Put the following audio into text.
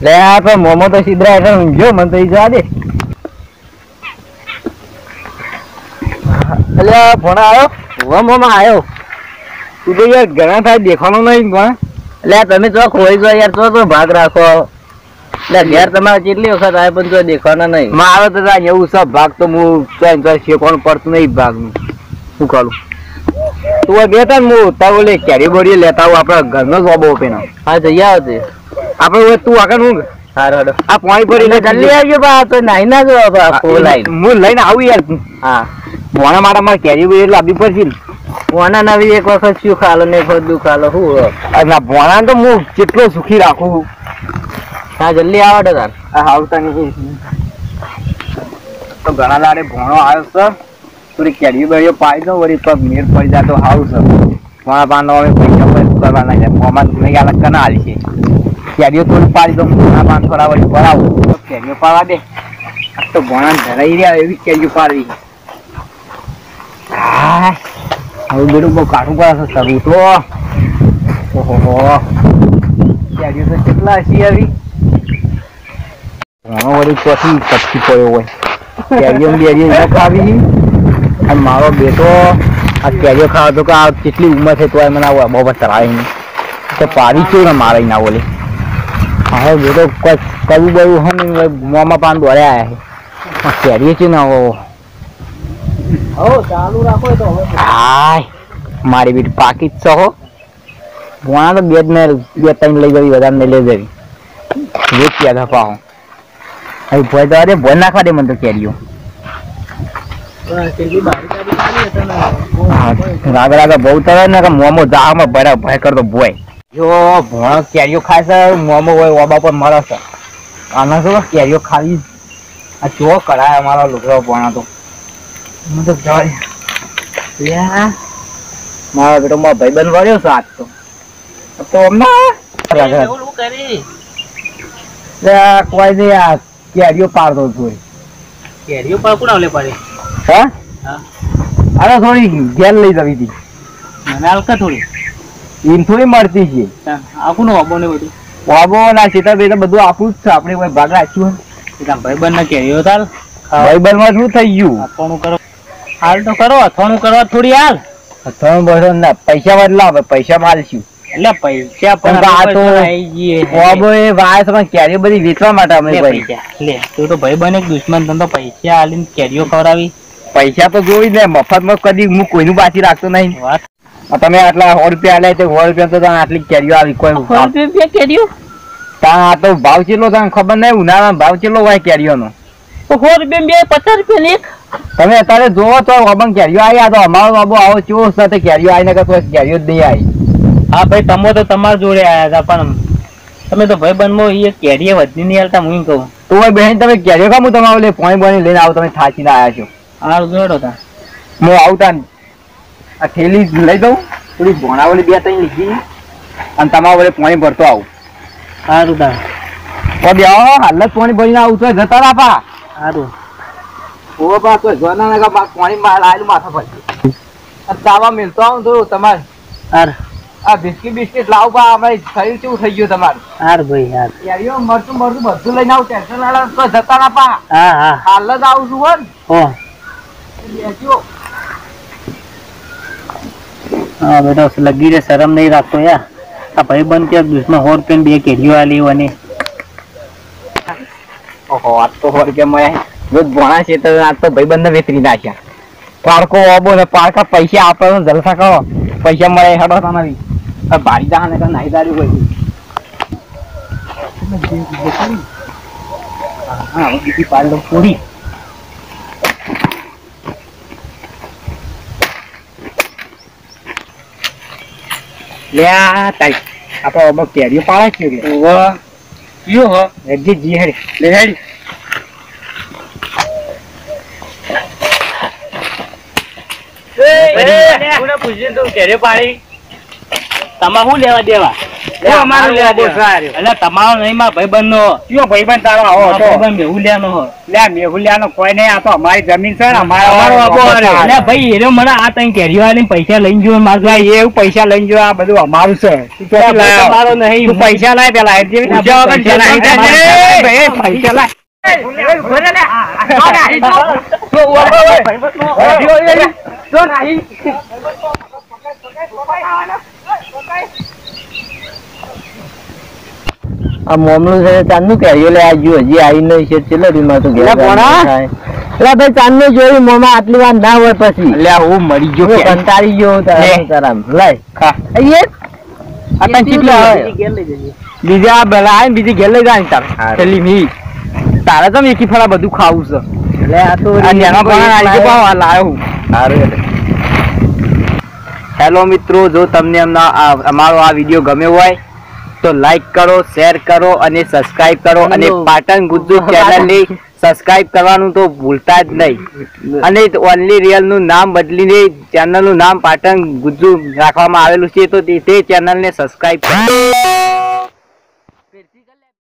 લે આ તો મોમો તો સિદ્રા એટલે ઊંઘ્યો મને તો જવા દે. એટલે ફોન આવ્યો વો મોમો આવ્યો તું તો યાર ઘણા થાય દેખાનો નહીં પણ એટલે તમે તો ખોઈ જો યાર તો તો ભાગ રાખો. એટલે ઘેર તમારે કેટલી વખત આવે પણ તો દેખાના નહીં. મારો તો એવું સબ ભાગ તો હું ત્યાં તો શેકોણ પડતું નહીં ભાગનું. શું કરું તું ને હું તાર ઓલે કેરી બોરી લેતા આવું આપણા ઘરનો જ ઓબો પેનો હા જઈ આવો તે. આપણે તું આગળ હું આ પાણી ભરી લે જલ્દી. આવજો બા તો નાઈ ના જો હું લઈને આવું યાર. હા. મોણા મારા મારે કેરી બોરી લાવવી પડશે ને. ભોણા નવી એક વખત શું ખાલો ને એક વખત શું ના ભોણા તો હું કેટલો સુખી રાખું. હા જલ્દી આવો તો તાર. આવતા નહીં. તો ઘણા દાડે ભોણો આવ્યો છે. થોડી કેરી. બેરીઓ પાડી દો વળી પગ મેર પડી જાય તો છે. મારા પાનો હવે પૈસા પર કરવાના છે? મોમાં નહીં અલગ કના આલી છે? કેરીઓ થોડી પાડી દો મારા પાન થોડા વળી પડાવો તો કેરીઓ પાડવા દે. આ તો ભોણા ધરાઈ રહ્યા એવી કેરીઓ પાડવી. હા હવે બેડું બહુ કાઢું પડે છે શરૂ તો. ઓહો કેરીઓ તો કેટલા હશે આવી? ઘણો વળી ચોથી કચ્છી પડ્યો હોય. કેરીઓ બેરીઓ ખાવી. અને મારો બેટો આ કેરીઓ ખાવા તો કે આ કેટલી ઉંમર છે તો મને આવું બહુ ચરાવીને તો પાડી છું ને મારે ના બોલે. હવે બેટો કોઈ કરવું બળવું હોય ને મોંમાં પાન દોડ્યા આવ્યા છે આ કેરીઓ છે ને હવે મારી બીટ પાકી જ છો ભોણા તો બે જ ને બે ત્રણ લઈ જવી વધારે લઈ જવી. વેચ્યા ધપા હું ભાઈ ભોય તો અરે ભોય નાખવા દે મને તો કેરીઓ કેટલી બારી તારી ચાલી હતી ને રાગ રાગ બહુ તરે ને કે મોમો જામાં ભરા ભય કરતો ભોય. જો ભણ કેરીઓ ખાય છે મોમો હોય ઓબા પર મળે છે. આના શું કેરીઓ ખાવી? આ જો કરાય અમારો લુગડો ભોણા તો. હું તો જવા મારા બેટો મારો ભાઈબંધ વળ્યો છે આજ તો. તો લ્યા, કોઈ નહીં આ કેરીઓ પાડતો છું કેરીઓ પાડ કોણ આવલે પડે? હે? અરે થોડી ઘેર લઈ જવી હતી. મને હાલકા થોડી. એમ થોડી મળતી છે. નો વાબો ને બધું? વાબો ના સીતાભાઈ તો બધું આપવું જ છે. આપણે કોઈ ભાગ રાખ્યું ભાઈ બંધ ના કેરીઓ તાલ ભાઈબંધમાં શું થઈ ગયું? અથાણું કરો. હાલ તો કરો અથાણું કરવા થોડી હાલ. અથાણું વર્ષ ના પૈસા બદલા હવે પૈસા માલશું. એટલે પૈસા પણ આ તો વાબો એ છે પણ કેરીઓ બધી વેચવા માટે અમે ભાઈ. લે તું તો ભાઈ બને દુશ્મન તને તો પૈસા હાલીને કેરીઓ ખવડાવી. પૈસા તો જોઈ ને મફતમાં કદી હું કોઈનું બાકી રાખતો નહીં. તમે આટલા સો રૂપિયા આલે તો સો રૂપિયા તો આટલી કેરીઓ આવી કોઈ રૂપિયા કેરીઓ? આ તો ભાવ ચેલો તને ખબર નહીં ઉનાળામાં ભાવ ચેલો હોય કેરીઓનો? સો રૂપિયા બે પચાસ રૂપિયા એક. તમે અત્યારે જોવો તો અમન કેરીઓ આવી આ તો અમારો બાબો આવો ચોર સાથે કેરીઓ આવીને કે કોઈ કેરીઓ જ નહીં આવી. હા ભાઈ તમે તો તમારા જોડે આયા હતા પણ તમે તો ભાઈ બનમો એ કેરીએ વધી નહીં હાલતા હું કહું. તો ભાઈ બહેન તમે કેરીઓ કામ હું તમારે પોઈન્ટ બની લઈને આવો તમે થાચીને આવ્યા છો. હારું દોડો તા હું આવતા ને આ થેલી લઈ દઉં થોડી ભોણાવલી બે ત્રણ લીધી અને તમારા વડે પાણી ભરતો આવું. સારું તા તો બે હાલ જ પાણી ભરીને આવું તો જતા રાપા હારું. ઓ બા તો જોના ના કા પાણી માં આયેલું માથા પર. તાવા મિલતો આવું થોડું તમારે. હાર. આ બિસ્કિટ બિસ્કિટ લાવ બા અમારે શરીર કેવું થઈ ગયું તમારું. હાર ભાઈ હાર. યો મરતું મરતું બધું લઈને આવું ટેન્શન ના તો જતા રાપા હા હા. હાલ જ આવું છું હો. હો બેટા લગી રે શરમ નહીં રાખતો યાર. આ ભાઈ બંધ કે દુશ્મન હોર પેન બે કેરીઓ આલી અને ઓહો આજ તો હોર મળ્યા રોજ ભોણા છે તો આજ તો ભાઈબંધને વેતરી નાખ્યા પારકો ઓબો ને પારકા પૈસા આપે તો જલસા કરો. પૈસા મળે હડો તમારી. આ ભારી દા ને નાઈ દારી હોય. હા બીજી પાડલો પૂરી. લે આ તાઈ. આપણે ઓબો કેરીઓ પાડે છે રે કયો હો. હેડજી જી હેડ. લે હેડ. શું લેવા દેવા? તમારો નહીં મારા ભાઈબંધનો કયો ભાઈબંધ તારો આવો હતો ભાઈબંધ. લે મેહુલિયાનો કોઈ નહીં આ તો અમારી જમીન છે ને અમારો ભાઈ એરો મને આ તઈ આલીને પૈસા લઈને જો માર ભાઈ એવું પૈસા લઈને જો આ બધું અમારું છે તું? તમારો નહીં તું પૈસા લાય પેલા પૈસા લાય. જતો રહેજે. એ ભાઈ, પૈસા લાય આ મોમલું છે ચાંદનું કેરીઓ લે આજુ હજી આવી નહીં છે ચેલો બીમાર તો ઘેર એટલે થાય. એટલે ભાઈ ચાંદનું જોયું મોમાં આટલી વાર ના હોય પછી. એટલે હું મરી ગયો જો કંટાળી ગયો તારામ. લાય. ખા. આઈએ આ તને કેટલી આવે? બીજા ભલા આવીને બીજી ઘેર લઈ જાય તાર. પેલી મી. તારે તો એકી ફળા બધું ખાવું છે. એટલે આ તો નેનો પણ આવી ગયો લાયો. સારું હેલો મિત્રો જો તમને અમારો આ વીડિયો ગમ્યો હોય તો લાઈક કરો શેર કરો અને સબસ્ક્રાઇબ કરો અને. પાટણ ગુજ્જુ ચેનલને સબસ્ક્રાઇબ કરવાનું તો ભૂલતા જ નહીં અને ઓનલી રિયલનું નામ બદલીને ચેનલનું નામ પાટણ ગુજ્જુ રાખવામાં આવેલું છે તો તે ચેનલ ને સબસ્ક્રાઇબ કરો